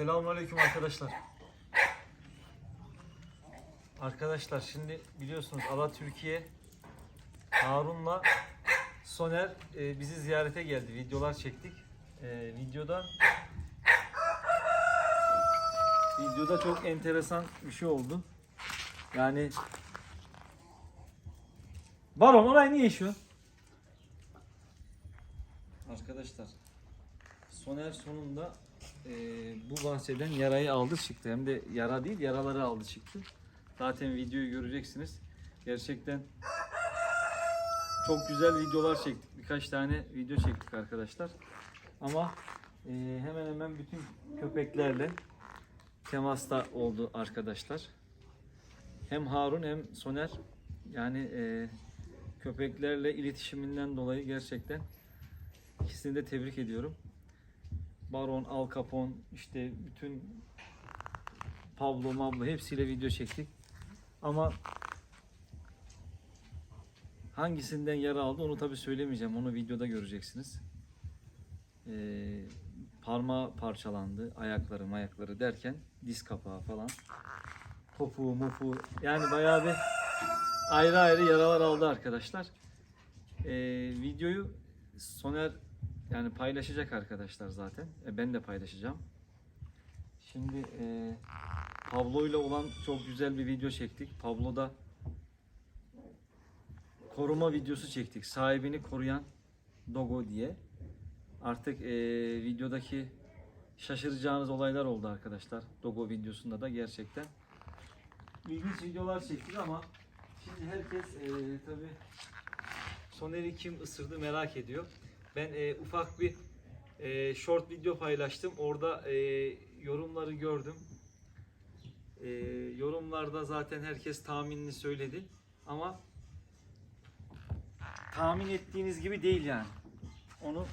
Selamünaleyküm arkadaşlar. Arkadaşlar şimdi biliyorsunuz Ala Türkiye Harun'la Soner e, bizi ziyarete geldi. Videolar çektik. E, videoda videoda çok enteresan bir şey oldu. Yani Baron orayı niye yaşıyor? Arkadaşlar Soner sonunda e, bu bahçeden yarayı aldı çıktı. Hem de yara değil yaraları aldı çıktı. Zaten videoyu göreceksiniz. Gerçekten çok güzel videolar çektik. Birkaç tane video çektik arkadaşlar. Ama e, hemen hemen bütün köpeklerle temasta oldu arkadaşlar. Hem Harun hem Soner yani e, köpeklerle iletişiminden dolayı gerçekten ikisini de tebrik ediyorum. Baron, Al Capone, işte bütün Pablo, Mablo hepsiyle video çektik. Ama hangisinden yara aldı onu tabi söylemeyeceğim. Onu videoda göreceksiniz. Ee, parmağı parçalandı, ayakları ayakları derken diz kapağı falan. Topuğu, mopu yani bayağı bir ayrı ayrı yaralar aldı arkadaşlar. Ee, videoyu Soner yani paylaşacak arkadaşlar zaten. E, ben de paylaşacağım. Şimdi e, Pablo ile olan çok güzel bir video çektik. Pablo'da koruma videosu çektik. Sahibini koruyan Dogo diye. Artık e, videodaki şaşıracağınız olaylar oldu arkadaşlar. Dogo videosunda da gerçekten ilginç videolar çektik ama şimdi herkes e, tabi Soner'i kim ısırdı merak ediyor. Ben e, ufak bir e, short video paylaştım. Orada e, yorumları gördüm. E, yorumlarda zaten herkes tahminini söyledi. Ama tahmin ettiğiniz gibi değil yani. Onu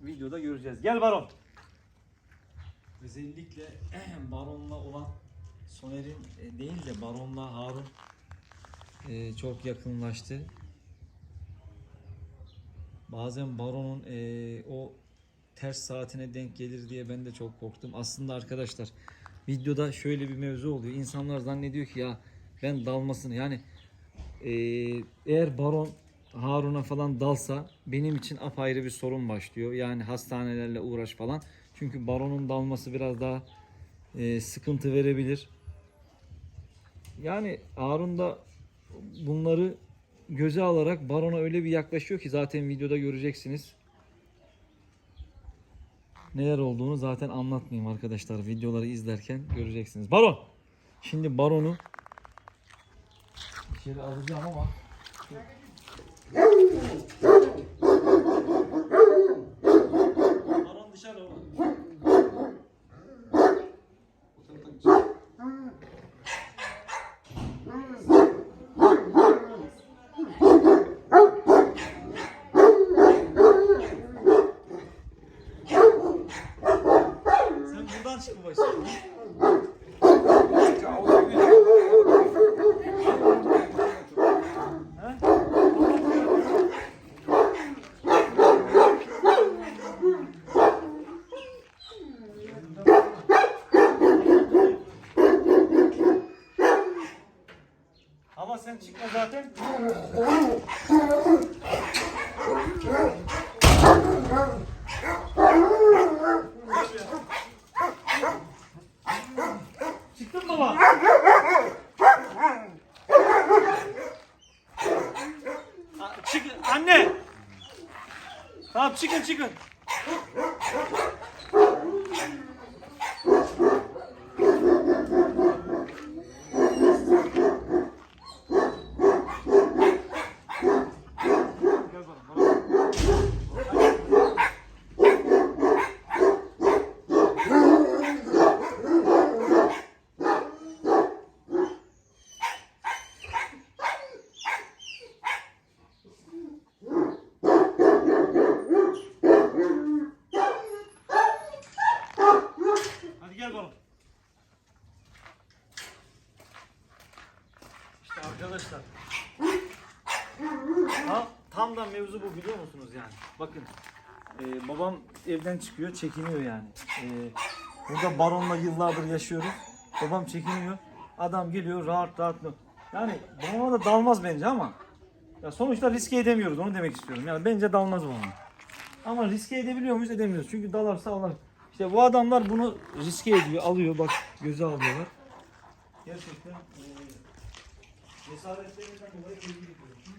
videoda göreceğiz. Gel Baron. Özellikle Baron'la olan Soner'in e, değil de Baron'la Harun e, çok yakınlaştı. Bazen Baron'un eee, o ters saatine denk gelir diye ben de çok korktum. Aslında arkadaşlar videoda şöyle bir mevzu oluyor. İnsanlar zannediyor ki ya ben dalmasını yani eee, eğer Baron Harun'a falan dalsa benim için apayrı bir sorun başlıyor. Yani hastanelerle uğraş falan. Çünkü Baron'un dalması biraz daha eee, sıkıntı verebilir. Yani Harun da bunları göze alarak Baron'a öyle bir yaklaşıyor ki zaten videoda göreceksiniz. Neler olduğunu zaten anlatmayayım arkadaşlar. Videoları izlerken göreceksiniz. Baron! Şimdi Baron'u içeri alacağım ama やめろ! Tam, da mevzu bu biliyor musunuz yani? Bakın e, babam evden çıkıyor çekiniyor yani. E, Burada baronla yıllardır yaşıyoruz. Babam çekiniyor. Adam geliyor rahat rahat. Yani babama da dalmaz bence ama ya sonuçta riske edemiyoruz onu demek istiyorum. Yani bence dalmaz babam. Ama riske edebiliyor muyuz? Edemiyoruz. Çünkü dalarsa alır. İşte bu adamlar bunu riske ediyor, alıyor. Bak göze alıyorlar. Gerçekten eee cesaretlerinden dolayı ediyorum. Şimdi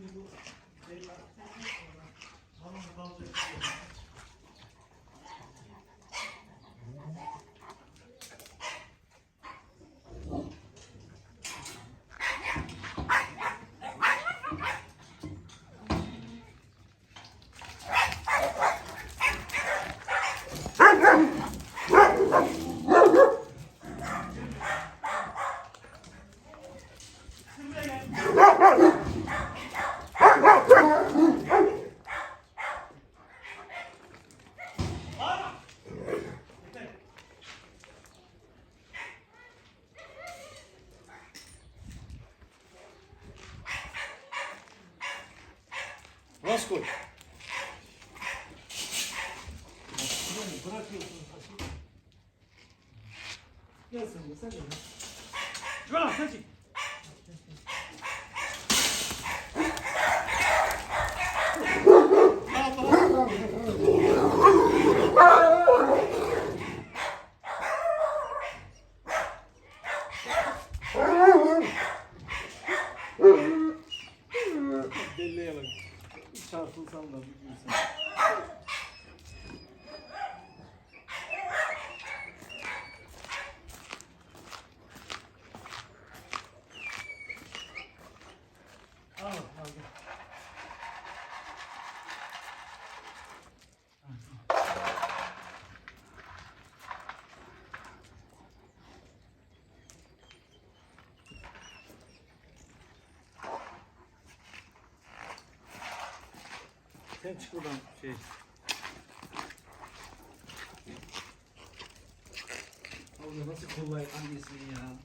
Rasko. Bırakıyorsun. Gel sen de sen de. Şuna sen çık. Belleğe bak. Çarpılsam da bükülsem. Al, al gel. Sen çık buradan şey. Allah nasıl kolay annesini ya.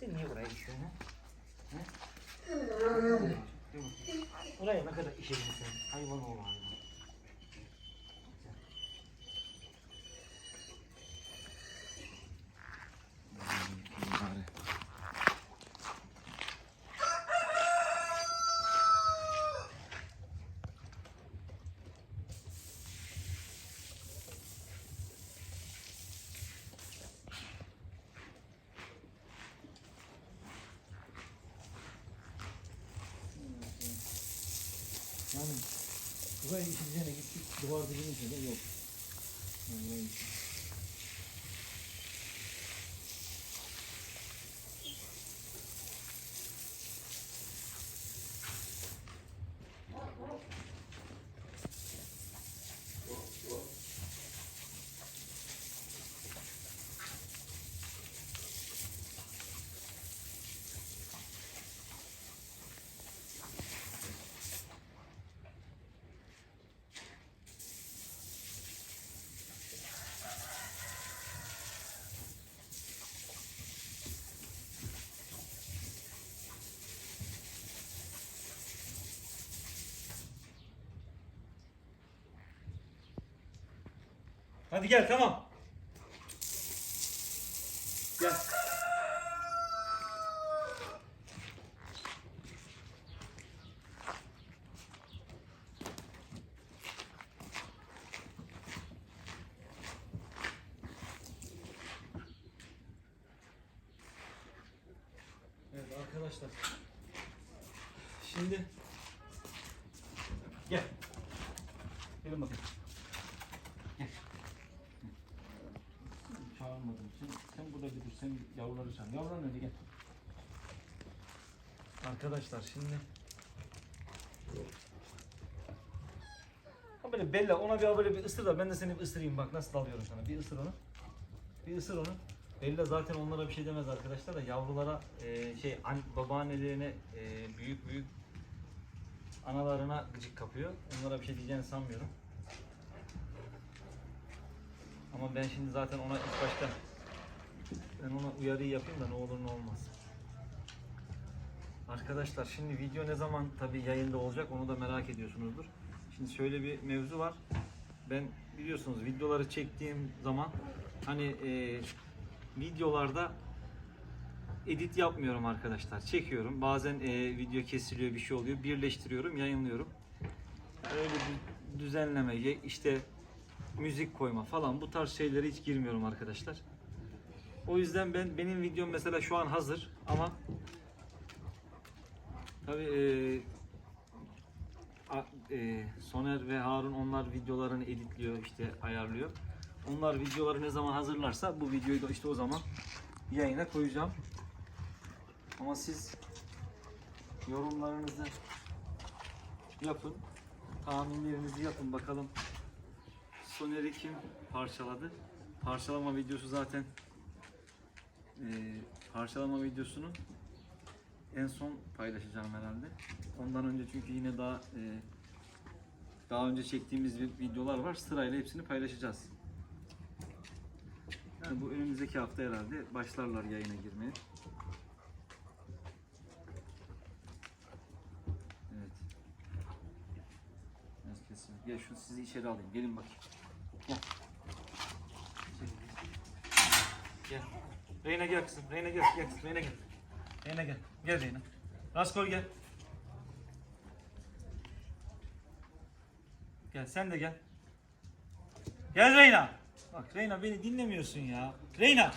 Sen niye buraya işiyorsun ha? ha? Buraya ne kadar işedin sen? Hayvan oğlu hayvan. Bari. Yani buraya işleyeceğine gittik duvar dibinin içinde yok. Yani Hadi gel tamam. Gel. Evet arkadaşlar. Şimdi gel. Gelin bakın. Sen, sen burada dur. Sen yavruları çağır. Yavrular nerede? Gel. Arkadaşlar şimdi Ha böyle Bella ona bir böyle bir ısır da ben de seni bir ısırayım bak nasıl dalıyorum sana. Bir ısır onu. Bir ısır onu. Bella zaten onlara bir şey demez arkadaşlar da yavrulara e, şey an, babaannelerine e, büyük büyük analarına gıcık kapıyor. Onlara bir şey diyeceğini sanmıyorum. Ama ben şimdi zaten ona ilk başta ben ona uyarıyı yapayım da ne olur ne olmaz. Arkadaşlar şimdi video ne zaman tabi yayında olacak onu da merak ediyorsunuzdur. Şimdi şöyle bir mevzu var. Ben biliyorsunuz videoları çektiğim zaman hani e, videolarda edit yapmıyorum arkadaşlar. Çekiyorum. Bazen e, video kesiliyor bir şey oluyor. Birleştiriyorum, yayınlıyorum. Öyle bir düzenleme, işte müzik koyma falan bu tarz şeylere hiç girmiyorum arkadaşlar. O yüzden ben benim videom mesela şu an hazır ama tabii e, e, Soner ve Harun onlar videolarını editliyor işte ayarlıyor. Onlar videoları ne zaman hazırlarsa bu videoyu da işte o zaman yayına koyacağım. Ama siz yorumlarınızı yapın. Tahminlerinizi yapın bakalım. Soner'i kim parçaladı? Parçalama videosu zaten e, parçalama videosunu en son paylaşacağım herhalde. Ondan önce çünkü yine daha e, daha önce çektiğimiz vi- videolar var. Sırayla hepsini paylaşacağız. Yani bu önümüzdeki hafta herhalde başlarlar yayına girmeye. Evet. Biraz kesin. Gel şu sizi içeri alayım. Gelin bakayım. Gel. Gel. Reyna gel kızım. Reyna gel. Gel kızım. Reyna gel. Reyna gel. Gel Reyna. Raskol gel. Gel sen de gel. Gel Reyna. Bak Reyna beni dinlemiyorsun ya. Reyna.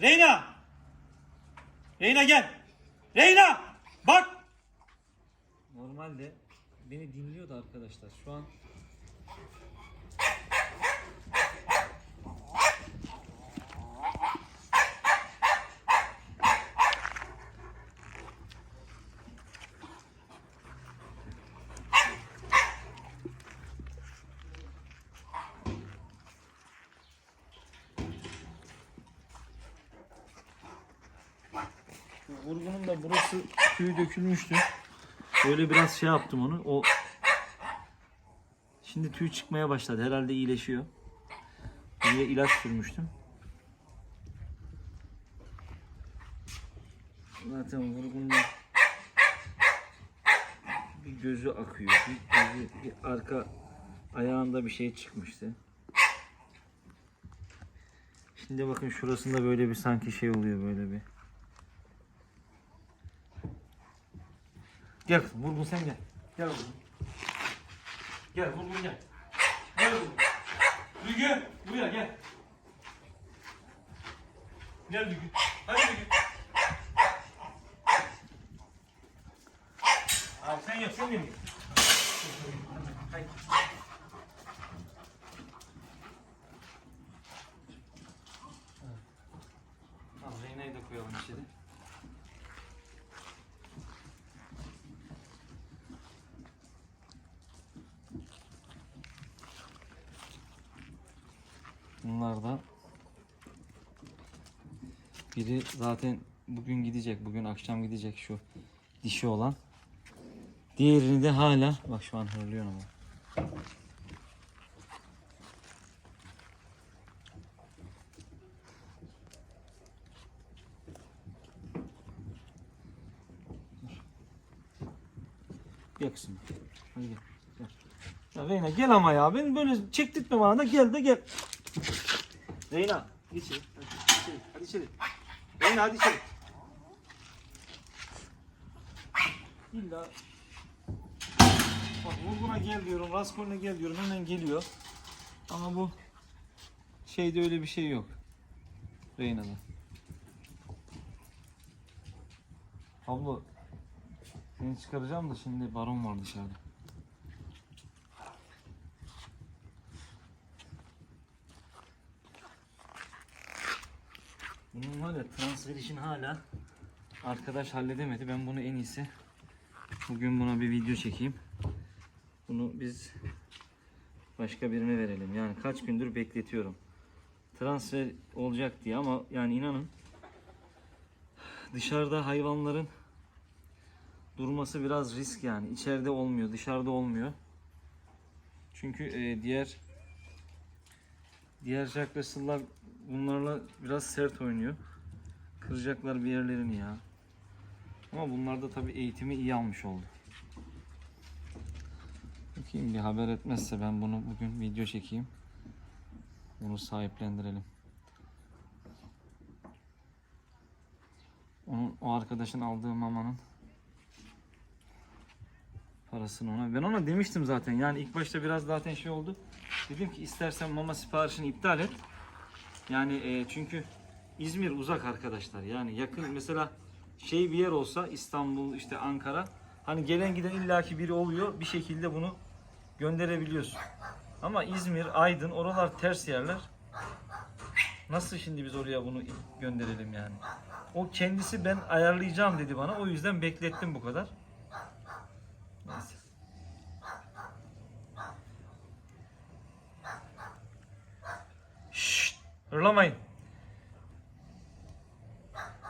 Reyna. Reyna gel. Reyna. Bak. Normalde beni dinliyordu arkadaşlar. Şu an Vurgunun da burası tüyü dökülmüştü. Böyle biraz şey yaptım onu. O Şimdi tüy çıkmaya başladı. Herhalde iyileşiyor. Buraya ilaç sürmüştüm. Zaten vurgunun bir gözü akıyor. Bir, gözü, bir arka ayağında bir şey çıkmıştı. Şimdi bakın şurasında böyle bir sanki şey oluyor böyle bir. Gel kızım, Vurgun sen gel. Gel Vurgun. Gel Vurgun gel. Gel Vurgun. Duygu buraya gel. Gel Duygu. Hadi Duygu. Abi sen yap sen benim. Haydi. Tamam Reyna'yı da koyalım içeri. Bunlar da biri zaten bugün gidecek. Bugün akşam gidecek şu dişi olan. Diğerini de hala bak şu an hırlıyor ama. Gel. Hadi gel. gel. Ya Reyna gel ama ya. Beni böyle çektirtme bana da gel de gel. Reyna gir içeri. Hadi içeri. Reyna hadi içeri. İlla Bak Vurgun'a gel diyorum, Raskol'una gel diyorum hemen geliyor. Ama bu şeyde öyle bir şey yok. Reyna'da. Abla seni çıkaracağım da şimdi baron var dışarıda. Var ya transfer işini hala arkadaş halledemedi. Ben bunu en iyisi bugün buna bir video çekeyim. Bunu biz başka birine verelim. Yani kaç gündür bekletiyorum. Transfer olacak diye ama yani inanın dışarıda hayvanların durması biraz risk yani. İçeride olmuyor, dışarıda olmuyor. Çünkü e, diğer diğer Jack Russell'lar bunlarla biraz sert oynuyor. Kıracaklar bir yerlerini ya. Ama bunlar da tabii eğitimi iyi almış oldu. Bakayım bir haber etmezse ben bunu bugün video çekeyim. Bunu sahiplendirelim. Onun o arkadaşın aldığı mamanın parasını ona. Ben ona demiştim zaten. Yani ilk başta biraz zaten şey oldu. Dedim ki istersen mama siparişini iptal et. Yani e, çünkü İzmir uzak arkadaşlar. Yani yakın mesela şey bir yer olsa İstanbul işte Ankara hani gelen giden illaki biri oluyor. Bir şekilde bunu gönderebiliyorsun. Ama İzmir, Aydın oralar ters yerler. Nasıl şimdi biz oraya bunu gönderelim yani? O kendisi ben ayarlayacağım dedi bana. O yüzden beklettim bu kadar. Neyse. Şşt, hırlamayın.